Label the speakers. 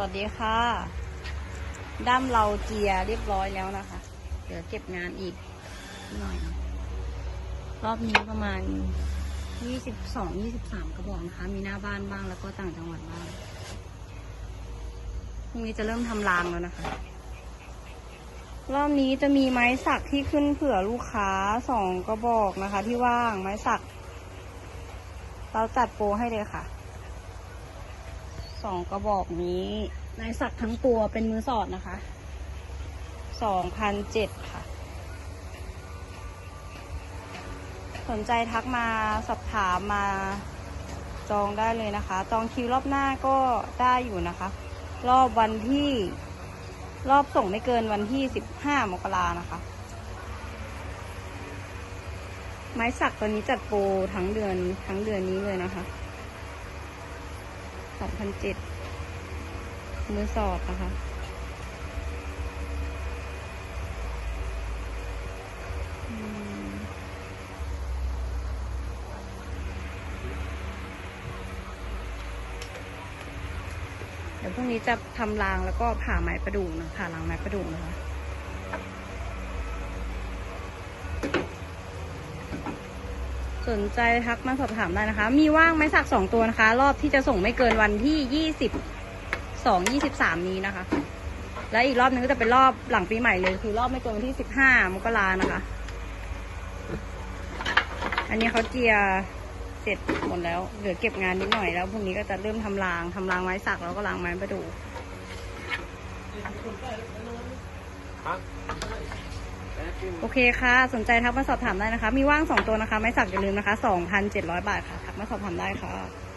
Speaker 1: วัสดีค่ะ ด้ามเราเจียเรียบร้อยแล้วนะคะ เดี๋ยวเก็บงานอีกหน่อย รอบนี้ประมาณ22 23กระบอกนะคะ มีหน้าบ้านบ้างแล้วก็ต่างจังหวัดบ้างพรุ่งนี้จะเริ่มทำรางแล้วนะคะ รอบนี้จะมีไม้สักที่ขึ้นเผื่อลูกค้าสองกระบอกนะคะ ที่ว่างไม้สัก เราจัดโปรให้เลยค่ะ สองกระบอกนี้ไม้สักทั้งตัวเป็นมือสอดนะคะสองพันเจ็ดค่ะ สนใจทักมาสอบถามมาจองได้เลยนะคะ จองคิวรอบหน้าก็ได้อยู่นะคะ รอบวันที่รอบส่งไม่เกินวันที่สิบห้ามกรานะคะ ไม้สักตัวนี้จัดโปรทั้งเดือนทั้งเดือนนี้เลยนะคะ สองพันเจ็ดมือสอดนะคะเดี๋ยวพรุ่งนี้จะทำรางแล้วก็ผ่าไม้ประดู่นะผ่ารางไม้ประดู่นะคะ สนใจทักมาสอบถามได้นะคะ มีว่างไม้สักสองตัวนะคะ รอบที่จะส่งไม่เกินวันที่ยี่สิบสองยี่สิบสามนี้นะคะ และอีกรอบนึงก็จะเป็นรอบหลังปีใหม่เลย คือรอบไม่เกินวันที่สิบห้ามกรานะคะ อันนี้เขาเจียเสร็จหมดแล้วเหลือเก็บงานนิดหน่อยแล้วพรุ่งนี้ก็จะเริ่มทำรางทำรางไม้สักแล้วก็รางไม้ประดู่ โอเคค่ะ สนใจทักมาสอบถามได้นะคะ มีว่างสองตัวนะคะ ไม้สักอย่าลืมนะคะสองพันเจ็ดร้อยบาทค่ะ ทักมาสอบถามได้ค่ะ